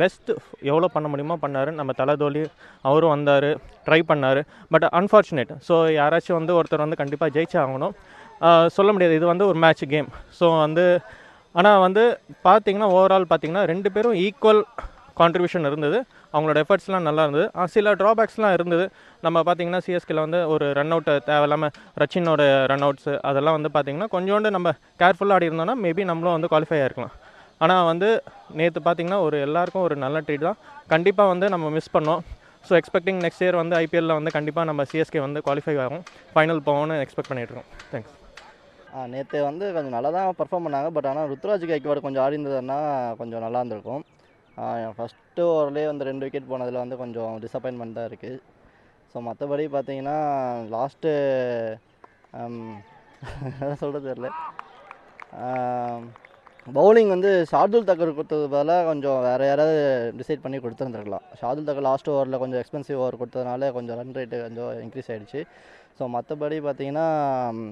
Best எவ்வளோ பண்ண முடியுமோ பண்ணார். நம்ம தலைதோலி அவரும் வந்தார் ட்ரை பண்ணார். பட் அன்ஃபார்ச்சுனேட் ஸோ யாராச்சும் வந்து ஒருத்தர் வந்து கண்டிப்பாக ஜெயிச்சே ஆகணும். சொல்ல முடியாது. இது வந்து ஒரு மேட்ச் கேம் ஸோ வந்து ஆனால் வந்து பார்த்தீங்கன்னா ஓவரால் பார்த்தீங்கன்னா ரெண்டு பேரும் ஈக்குவல் கான்ட்ரிபியூஷன் இருந்தது. அவங்களோட எஃபர்ட்ஸ்லாம் நல்லா இருந்தது. சில ட்ராபேக்ஸ்லாம் இருந்தது. நம்ம பார்த்தீங்கன்னா சிஎஸ்கேல வந்து ஒரு ரன் அவுட் தேவையில்லாமல் ரச்சினோட ரன் அவுட்ஸு அதெல்லாம் வந்து பார்த்திங்கன்னா கொஞ்சோண்டு நம்ம கேர்ஃபுல்லாக ஆடி இருந்தோம்னா மேபி நம்மளும் வந்து குவாலிஃபை ஆகிருக்கலாம் ஆனால் வந்து நேற்று பார்த்தீங்கன்னா ஒரு எல்லாருக்கும் ஒரு நல்ல ட்ரீட் தான். கண்டிப்பாக வந்து நம்ம மிஸ் பண்ணோம். ஸோ எக்ஸ்பெக்டிங் நெக்ஸ்ட் இயர் வந்து ஐபிஎல்லில் வந்து கண்டிப்பாக நம்ம சிஎஸ்கே வந்து குவாலிஃபை ஆகும். ஃபைனல் போகணும்னு எக்ஸ்பெக்ட் பண்ணிட்டு தேங்க்ஸ் நேற்று வந்து கொஞ்சம் நல்லா தான் பர்ஃபார்ம் பண்ணாங்க. பட் ஆனால் ருத்ராஜ் கைக்வாடு கொஞ்சம் ஆடி இருந்ததுன்னா கொஞ்சம் நல்லா இருந்திருக்கும். ஃபஸ்ட்டு ஓவர்லேயே வந்து ரெண்டு விக்கெட் போனதில் வந்து கொஞ்சம் டிசப்பாயின்மெண்ட் தான் இருக்குது ஸோ மற்றபடி பார்த்தீங்கன்னா லாஸ்ட்டு சொல்கிறது தெரில பவுலிங் வந்து ஷார்துல் தக்கர் கொடுத்தது பதிலாக கொஞ்சம் வேறு யாராவது டிசைட் பண்ணி கொடுத்துருந்துருக்கலாம். ஷார்துல் தக்கர் லாஸ்ட் ஓவரில் கொஞ்சம் எக்ஸ்பென்சிவ் ஓவர் கொடுத்ததுனால கொஞ்சம் ரன் ரேட்டு கொஞ்சம் இன்க்ரீஸ் ஆகிடுச்சு ஸோ மற்றபடி பார்த்தீங்கன்னா ம்,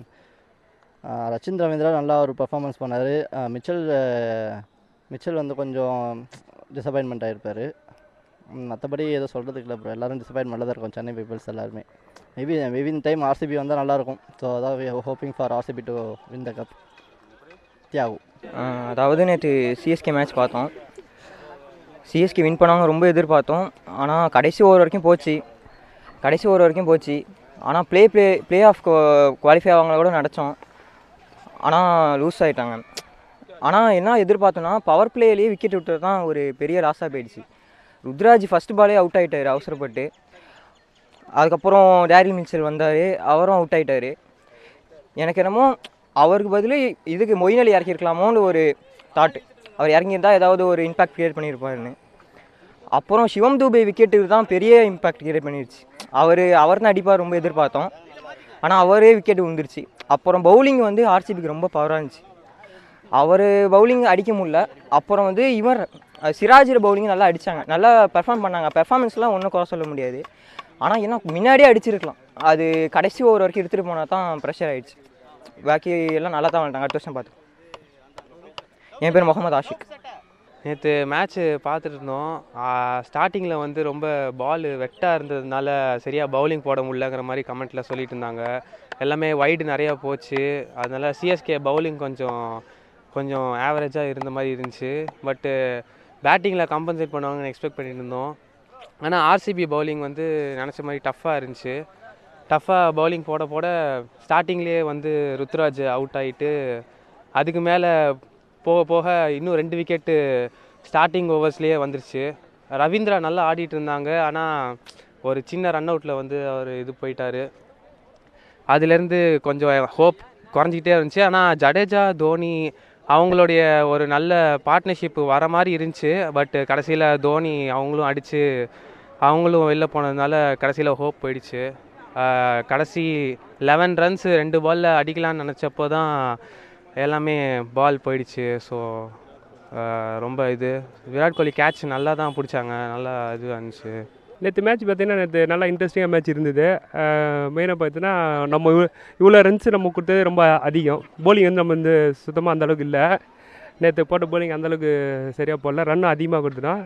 ரச்சின் ரவீந்திரா நல்லா ஒரு பர்ஃபார்மன்ஸ் பண்ணார். மிச்சல் மிச்சல் வந்து கொஞ்சம் டிசப்பாயின்மெண்ட் ஆகிருப்பார் மற்றபடி எதுவும் சொல்கிறதுக்கு இல்லை ப்ரோ எல்லோரும் டிசப்பாயின்மெண்ட்டில் தான் இருக்கும். சென்னை பீப்புள்ஸ் எல்லாருமே. மேபி மேபி இந்த டைம் ஆர்சிபி வந்தால் நல்லாயிருக்கும் ஸோ அதான் hoping for RCB to win the cup Thiyagu. அதாவது நேற்று சிஎஸ்கே மேட்ச் பார்த்தோம். சிஎஸ்கே வின் பண்ணாங்க ரொம்ப எதிர்பார்த்தோம். ஆனால் கடைசி ஓவர் வரைக்கும் போச்சு. கடைசி ஓவர் வரைக்கும் போச்சு. ஆனால் play play play off qualify ஆவாங்கள கூட நினச்சோம் ஆனால் லூஸ் ஆகிட்டாங்க ஆனால் என்ன எதிர்பார்த்தோன்னா பவர் பிளேலேயே விக்கெட் விட்டது தான் ஒரு பெரிய லாஸாக போயிடுச்சு. ருத்ராஜ் ஃபஸ்ட் பாலே அவுட் ஆகிட்டார் அவசரப்பட்டு. அதுக்கப்புறம் டேரில் மின்சல் வந்தார் அவரும் அவுட் ஆகிட்டார் எனக்கு என்னமோ அவருக்கு பதில் இதுக்கு மொயின் அலி இறக்கியிருக்கலாமோன்னு ஒரு தாட் அவர் இறங்கியிருந்தா ஏதாவது ஒரு இம்பாக்ட் கிரியேட் பண்ணியிருப்பாருன்னு. அப்புறம் சிவம் தூபே விக்கெட்டு தான் பெரிய இம்பாக்ட் க்ரியேட் பண்ணிருச்சு. அவர் அவர் தான் அடிப்பார் ரொம்ப எதிர்பார்த்தோம். ஆனால் அவரே விக்கெட் விழுந்துருச்சு அப்புறம் பவுலிங் வந்து ஆர்சிபிக்கு ரொம்ப பவராக இருந்துச்சு. அவர் பவுலிங் அடிக்க முடில அப்புறம் வந்து இவர் அஹ், பவுலிங் நல்லா அடித்தாங்க நல்லா பெர்ஃபார்ம் பண்ணாங்க. பெர்ஃபார்மன்ஸ்லாம் ஒன்றும் குறை சொல்ல முடியாது. ஆனால் என்ன முன்னாடியே அடிச்சிருக்கலாம். அது கடைசி ஓவர் வரைக்கும் எடுத்துகிட்டு போனால் தான் ப்ரெஷர் ஆகிடுச்சு பாக்கி எல்லாம் நல்லா தான் விளாண்டாங்க. அடுத்த வருஷம் பார்த்து என் பேர் முகமது ஆஷிக். நேற்று மேட்ச்சு பார்த்துட்டு இருந்தோம். ஸ்டார்டிங்கில் வந்து ரொம்ப பால் வெட்டாக இருந்ததுனால சரியாக பவுலிங் போட முடியலங்கிற மாதிரி கமெண்ட்டில் சொல்லிட்டு இருந்தாங்க. எல்லாமே வைடு நிறையா போச்சு. அதனால சிஎஸ்கே பவுலிங் கொஞ்சம் கொஞ்சம் ஆவரேஜாக இருந்த மாதிரி இருந்துச்சு. பட்டு பேட்டிங்கில் கம்பன்சேட் பண்ணுவாங்கன்னு எக்ஸ்பெக்ட் பண்ணிட்டு இருந்தோம். ஆனால் ஆர்சிபி பவுலிங் வந்து நினச்ச மாதிரி டஃப்பாக இருந்துச்சு. டஃப்பாக பவுலிங் போட போட ஸ்டார்டிங்லேயே வந்து ருத்ராஜ் அவுட் ஆகிட்டு அதுக்கு மேலே போக போக இன்னும் ரெண்டு விக்கெட்டு ஸ்டார்டிங் ஓவர்ஸ்லேயே வந்துருச்சு. ரவீந்திரா நல்லா ஆடிட்டு இருந்தாங்க. ஆனால் ஒரு சின்ன ரன் அவுட்டில் வந்து அவர் இது போயிட்டார். அதுலேருந்து கொஞ்சம் ஹோப் குறைஞ்சிக்கிட்டே இருந்துச்சு. ஆனால் ஜடேஜா தோனி அவங்களுடைய ஒரு நல்ல பார்ட்னர்ஷிப் வர மாதிரி இருந்துச்சு. பட் கடைசியில் தோனி அவங்களும் அடித்து அவங்களும் வெளில போனதுனால கடைசியில் ஹோப் போயிடுச்சு. கடைசி லெவன் ரன்ஸ் ரெண்டு பாலில் அடிக்கலான்னு நினச்சப்போ தான் எல்லாமே பால் போயிடுச்சு. ஸோ ரொம்ப இது. விராட் கோலி கேட்ச் நல்லா தான் பிடிச்சாங்க. நல்லா இதுவாக இருந்துச்சு நேற்று மேட்ச் பார்த்தீங்கன்னா நேற்று நல்லா இன்ட்ரெஸ்டிங்காக மேட்ச் இருந்தது. மெயினாக பார்த்தீங்கன்னா நம்ம இவ்வளோ ரன்ஸ் நம்ம கொடுத்தது ரொம்ப அதிகம். போலிங் வந்து நம்ம வந்து சுத்தமாக அந்த அளவுக்கு இல்லை. நேற்று போட்ட போலிங் அந்த அளவுக்கு சரியாக போடல. ரன்னும் அதிகமாக கொடுத்துட்டோம்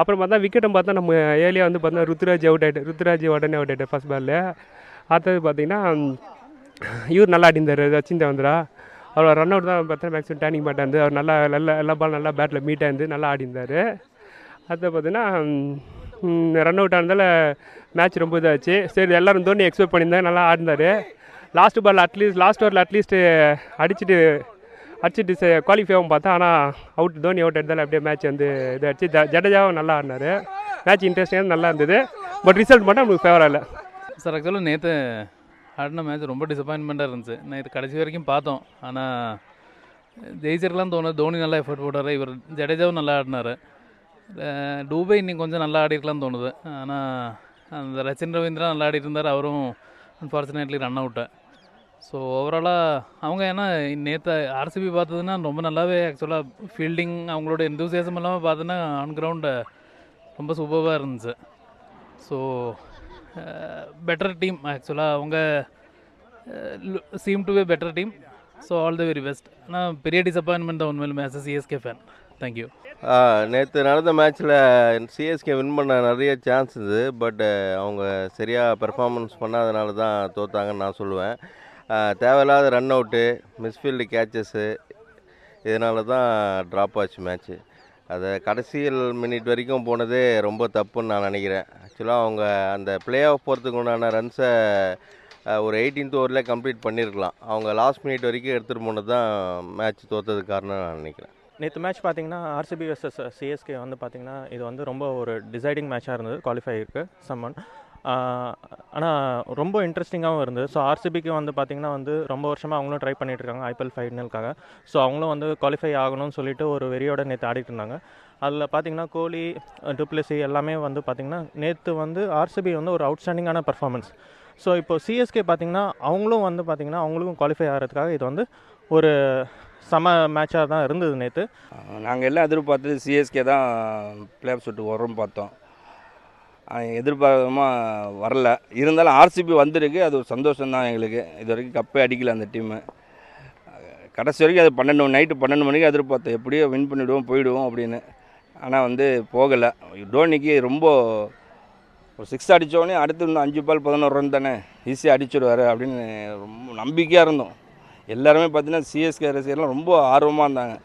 அப்புறம் பார்த்தா விக்கெட்டும் பார்த்தா நம்ம ஏலியா வந்து பார்த்தா ருத்ராஜ் அவுட் ஆகிட்டு ருத்ராஜ் உடனே அவுட் ஆகிட்டு ஃபஸ்ட் பாலில் அடுத்தது பார்த்தீங்கன்னா இவர் நல்லா அடிந்தார். ரச்சின் தேவந்திரா. அவர் ரன் அவுட் தான் பார்த்தா மேக்ஸிமம் டேனிங் மாட்டாந்து அவர் நல்லா நல்லா எல்லா பால் நல்லா பேட்டில் மீட் ஆயிருந்து நல்லா ஆடிந்தார். அடுத்தது அடுத்து பார்த்தீங்கன்னா ரன் அவுட் ஆனதால் மேட்ச் ரொம்ப இதாச்சு. சரி எல்லோரும் தோனி எக்ஸ்பெக்ட் பண்ணியிருந்தாங்க நல்லா ஆடினார் last ball at least last ஓவரில் அட்லீஸ்ட்டு அடிச்சுட்டு அடிச்சுட்டு குவாலிஃபை பார்த்தா ஆனால் அவுட் தோனி அவுட் எடுத்தாலும் அப்படியே மேட்ச் வந்து இதாச்சு ஜ ஜடேஜாவும் நல்லா ஆடினார். மேட்ச் இன்ட்ரெஸ்டிங்காக நல்லா இருந்தது. பட் ரிசல்ட் மட்டும் நம்மளுக்கு ஃபேவராக இல்லை சார் ஆக்சுவலாக நேற்று ஆடின மேட்ச் ரொம்ப டிசப்பாயின்மெண்ட்டாக இருந்துச்சு. நேற்று கடைசி வரைக்கும் பார்த்தோம். ஆனால் ஜெயிச்சிருக்கலாம் தோணுது. தோனி நல்லா எஃபர்ட் போட்டார். இவர் ஜடேஜாவும் நல்லா ஆடினார். டூபே இன்னும் கொஞ்சம் நல்லா ஆடிருக்கலாம்னு தோணுது. ஆனால் அந்த ரச்சின் ரவீந்திரா நல்லா ஆடிட்டு இருந்தார். அவரும் அன்ஃபார்ச்சுனேட்லி ரன் அவுட்டை ஸோ ஓவராலாக அவங்க ஏன்னா நேற்று ஆர்சிபி பார்த்ததுன்னா ரொம்ப நல்லாவே ஆக்சுவலாக ஃபீல்டிங் அவங்களோட எந்தூசியாசம் இல்லாமல் பார்த்தோன்னா ஆன் கிரவுண்டு ரொம்ப சூப்பராக இருந்துச்சு. ஸோ பெட்டர் டீம் ஆக்சுவலாக அவங்க seem to be better team so all the very best ஆனால் பெரிய டிசப்பாயின்மெண்ட் தான் உண்மையிலுமே as a CSK fan thank you நேற்று நடந்த மேட்ச்சில் சிஎஸ்கே வின் பண்ண நிறைய சான்ஸ் இருந்தது பட் அவங்க சரியாக பெர்ஃபார்மன்ஸ் பண்ணாதனால தான் தோத்தாங்கன்னு நான் சொல்லுவேன். தேவையில்லாத ரன் அவுட்டு மிஸ்ஃபீல்டு கேச்சஸ்ஸு இதனால தான் ட்ராப் ஆச்சு மேட்ச்சு அதை கடைசியில் மினிட் வரைக்கும் போனதே ரொம்ப தப்புன்னு நான் நினைக்கிறேன். ஆக்சுவலாக அவங்க அந்த ப்ளே ஆஃப் போகிறதுக்கு உண்டான ரன்ஸை ஒரு எயிட்டீன்த் ஓவரில் கம்ப்ளீட் பண்ணியிருக்கலாம் அவங்க லாஸ்ட் மினிட் வரைக்கும் எடுத்துகிட்டு போனது தான் மேட்ச் தோற்றதுக்கு காரணம் நான் நினைக்கிறேன். நேற்று மேட்ச் பார்த்தீங்கன்னா ஆர்சிபி வர்சஸ் சிஎஸ்கே வந்து பார்த்தீங்கன்னா இது வந்து ரொம்ப ஒரு டிசைடிங் மேட்சாக இருந்தது குவாலிஃபை இருக்கு சம்மன் ஆனால் ரொம்ப இன்ட்ரெஸ்டிங்காகவும் இருந்தது. ஸோ ஆர்சிபிக்கு வந்து பார்த்திங்கன்னா வந்து ரொம்ப வருஷமாக அவங்களும் ட்ரை பண்ணிகிட்டு இருக்காங்க ஐபிஎல் ஃபைனலுக்காக ஸோ அவங்களும் வந்து குவாலிஃபை ஆகணும்னு சொல்லிட்டு ஒரு வெறியோட நேற்று ஆடிட்டு இருந்தாங்க. அதில் பார்த்தீங்கன்னா கோலி டுப்ளசி எல்லாமே வந்து பார்த்திங்கன்னா நேற்று வந்து ஆர்சிபி வந்து ஒரு அவுட்ஸ்டாண்டிங்கான பர்ஃபார்மன்ஸ் ஸோ இப்போ சிஎஸ்கே பார்த்திங்கன்னா அவங்களும் வந்து பார்த்திங்கன்னா அவங்களுக்கும் குவாலிஃபை ஆகிறதுக்காக இது வந்து ஒரு சம மேட்சாக தான் இருந்தது நேற்று நாங்கள் எல்லாம் எதிர்பார்த்தது சிஎஸ்கே தான் பிளே ஆஃப் சுட்டு வரும் பார்த்தோம். எதிர்பார்க்கமாக வரல. இருந்தாலும் ஆர்சிபி வந்திருக்கு. அது ஒரு சந்தோஷம்தான் எங்களுக்கு. இது வரைக்கும் கப்பே அடிக்கல அந்த டீமு கடைசி வரைக்கும் அது பன்னெண்டு நைட்டு பன்னெண்டு மணிக்கு எதிர்பார்த்தோம் எப்படியோ வின் பண்ணிவிடுவோம் போயிடுவோம் அப்படின்னு. ஆனால் வந்து போகலை. டோனிக்கு ரொம்ப ஒரு சிக்ஸ் அடித்தோடனே அடுத்து இன்னும் அஞ்சு பால் பதினோரு ரன் தானே. ஈஸியாக அடிச்சிடுவார் அப்படின்னு ரொம்ப நம்பிக்கையாக இருந்தோம். எல்லாருமே பார்த்தீங்கன்னா சிஎஸ்கே ரசிகர்லாம் ரொம்ப ஆர்வமாக இருந்தாங்க.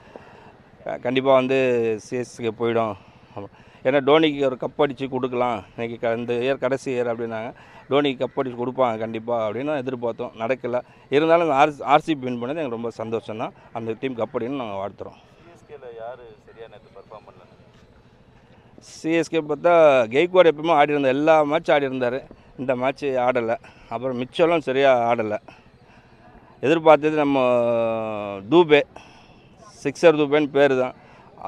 கண்டிப்பாக வந்து சிஎஸ்கே போயிடும். அப்ப- ஏன்னா டோனிக்கு ஒரு கப் அடித்து கொடுக்கலாம். இன்னைக்கு க இந்த இயர் கடைசி இயர் அப்படின்னாங்க. டோனிக்கு கப் அடித்து கொடுப்பாங்க கண்டிப்பாக அப்படின்னு எதிர்பார்த்தோம். நடக்கல. இருந்தாலும் இந்த ஆர் ஆர்சிபி வின் பண்ணது எனக்கு ரொம்ப சந்தோஷம் தான் அந்த டீம் கப் அடின்னு நாங்கள் வாழ்த்துறோம். சிஎஸ்கே பார்த்தா கெய்க்வாட் எப்பவுமே ஆடி இருந்தார் எல்லா மேட்ச் ஆடி இருந்தார். இந்த மேட்ச் ஆடலை. அப்புறம் மிச்சம்லாம் சரியாக ஆடலை. எதிர்பார்த்தது நம்ம தூபே. சிக்ஸர் தூபேன்னு பேர் தான்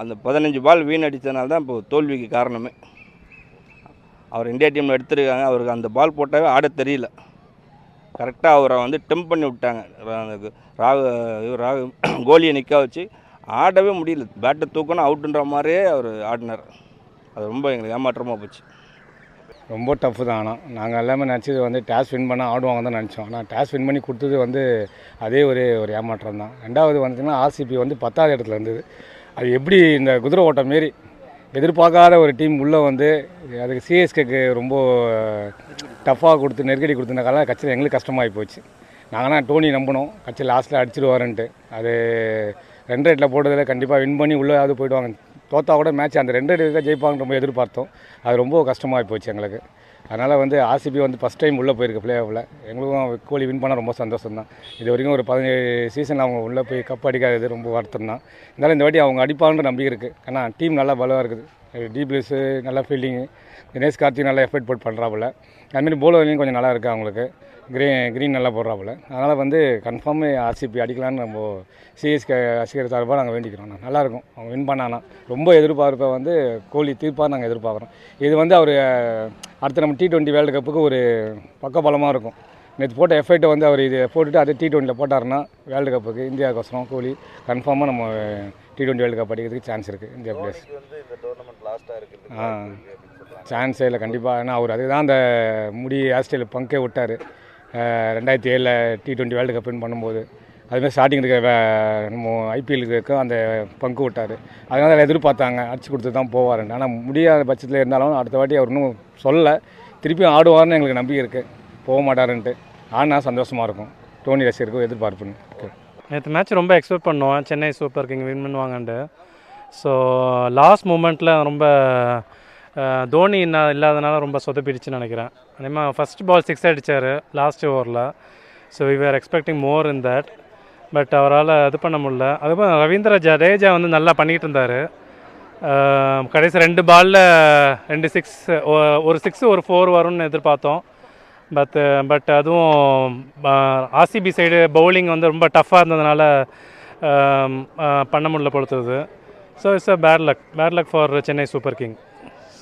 அந்த பதினஞ்சு பால் வீணடித்ததுனால தான் இப்போ தோல்விக்கு காரணமே. அவர் இந்தியா டீமில் எடுத்திருக்காங்க. அவருக்கு அந்த பால் போட்டாவே ஆட தெரியல. கரெக்டாக அவரை வந்து டெம்ப் பண்ணி விட்டாங்க. ராகு ராகு கோலியை நிற்க வச்சு ஆடவே முடியல. பேட்டை தூக்கணும் அவுட்டுன்ற மாதிரியே அவர் ஆடினார். அது ரொம்ப எங்களுக்கு ஏமாற்றமாக போச்சு. ரொம்ப டஃப்பு தான். ஆனால் நாங்கள் எல்லாமே நினச்சது வந்து டேஸ் வின் பண்ணால் ஆடுவாங்க தான் நினச்சோம். ஆனால் டேஸ் வின் பண்ணி கொடுத்தது வந்து அதே ஒரு ஒரு ஏமாற்றம் தான். ரெண்டாவது வந்துச்சுன்னா ஆர்சிபி வந்து பத்தாவது இடத்துல இருந்தது. அது எப்படி இந்த குதிரை ஓட்டம் மாரி எதிர்பார்க்காத ஒரு டீம் உள்ளே வந்து அதுக்கு சிஎஸ்கேக்கு ரொம்ப டஃப்பாக கொடுத்து நெருக்கடி கொடுத்தனால கட்சியில் எங்களுக்கு கஷ்டமாகி போச்சு. நாங்கன்னா டோனி நம்பினோம். கட்சி லாஸ்ட்டில் அடிச்சிடுவாருன்ட்டு. அது ரெண்டு ரேட்டில் போட்டதில் கண்டிப்பாக வின் பண்ணி உள்ளே அது போயிடுவாங்க. தோத்தா கூட மேட்ச் அந்த ரெண்டு ரேட்டு தான் ஜெயிப்பாங்கன்னு ரொம்ப எதிர்பார்த்தோம். அது ரொம்ப கஷ்டமாகி போச்சு எங்களுக்கு. அதனால் வந்து ஆர்சிபி வந்து ஃபஸ்ட் டைம் உள்ளே போயிருக்கு பிளே ஆஃபில் எங்களுக்கும் கோலி வின் பண்ணால் ரொம்ப சந்தோஷம் தான் இது வரைக்கும் ஒரு பதினேழு சீசன் அவங்க உள்ளே போய் கப் அடிக்காதது ரொம்ப வருத்தம் தான் இருந்தாலும் இந்த வாட்டி அவங்க அடிப்பாங்கன்ற நம்பிக்கை இருக்குது ஏன்னா டீம் நல்லா பலவாக இருக்குது. டிபிஎஸ்ஸு நல்லா ஃபீல்டிங்கு தினேஷ் கார்த்திக் நல்லா எஃபர்ட் போட்டு பண்ணுறாப்புல அதுமாரி போலர்லையும் கொஞ்சம் நல்லா இருக்குது அவங்களுக்கு க்ரீன் க்ரீன் நல்லா போடுறாப்புல. அதனால் வந்து கன்ஃபார்ம் ஆர்சிபி அடிக்கலான்னு நம்ம சிஎஸ்கே ரசிகர் சார்பாக நாங்கள் வேண்டிக்கிறோம். நல்லாயிருக்கும் அவங்க வின் பண்ணானா ரொம்ப எதிர்பார்ப்பை வந்து கோலி தீர்ப்பாக நாங்கள் எதிர்பார்க்குறோம். இது வந்து அவர் அடுத்த நம்ம டி டுவெண்ட்டி வேர்ல்டு கப்புக்கு ஒரு பக்கபலமாக இருக்கும். நேற்று போட்ட எஃபர்ட்டை வந்து அவர் இது போட்டுட்டு அதே டி டுவெண்ட்டியில் போட்டாருன்னா வேர்ல்டு கப்புக்கு இந்தியாவுக்கோசரம் கோலி கன்ஃபார்மாக நம்ம டி டுவெண்ட்டி வேர்ல்டு கப் அடிக்கிறதுக்கு சான்ஸ் இருக்குது இந்தியா பிளேஸ் ஆ சான்ஸே இல்லை கண்டிப்பாக ஏன்னா அவர் அதுதான் அந்த முடி ஸ்டைல் பங்கே விட்டார். ரெண்டாயிரத்தி ஏழில் டி டுவெண்ட்டி வேர்ல்டு கப்னு பண்ணும்போது. அதுமாதிரி ஸ்டார்டிங் இருக்க வே- நம்ம ஐபிஎலுக்கு அந்த பங்கு விட்டார். அதனால அதை எதிர்பார்த்தாங்க. அடிச்சு கொடுத்து தான் போவாருன்னு. ஆனால் முடியாத பட்சத்தில் இருந்தாலும் அடுத்த வாட்டி அவர் இன்னும் சொல்லலை திருப்பியும் ஆடுவார்னு எங்களுக்கு நம்பிக்கை இருக்குது போக மாட்டாருன்ட்டு. ஆடினா சந்தோஷமாக இருக்கும். டோனி ரசிகருக்கும் எதிர்பார்ப்புன்னு. நேற்று மேட்ச் ரொம்ப எக்ஸ்பெக்ட் பண்ணோம். சென்னை சூப்பர் கிங் வின் பண்ணுவாங்கன்ட்டு. ஸோ லாஸ்ட் மூமெண்ட்டில் ரொம்ப தோனி இன்னும் இல்லாதனால ரொம்ப சொதப்பிடுச்சுன்னு நினைக்கிறேன். அதேமாதிரி ஃபஸ்ட் பால் சிக்ஸ் அடித்தார் லாஸ்ட் ஓவரில் so we are expecting more in that but அவரால் இது பண்ண முடியல. அதுக்கப்புறம் ரவீந்திர ஜடேஜா வந்து நல்லா பண்ணிகிட்டு இருந்தார். கடைசி ரெண்டு பாலில் ரெண்டு சிக்ஸ் ஒரு சிக்ஸ் ஒரு ஃபோர் வரும்னு எதிர்பார்த்தோம். பட் பட் uh, அதுவும் ஆர்சிபி சைடு பவுலிங் வந்து ரொம்ப டஃப்பாக இருந்ததுனால பண்ண முடியல பொறுத்தது so it's a bad luck bad luck for Chennai super king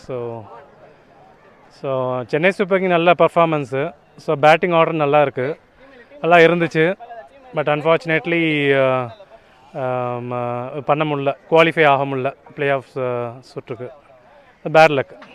so so Chennai super king நல்ல பர்ஃபார்மன்ஸு ஸோ பேட்டிங் ஆர்டர் நல்லா இருக்குது நல்லா இருந்துச்சு. பட் அன்ஃபார்ச்சுனேட்லி பண்ண முடில குவாலிஃபை ஆக முடில ப்ளே ஆஃப் சுற்றுக்கு. Bad luck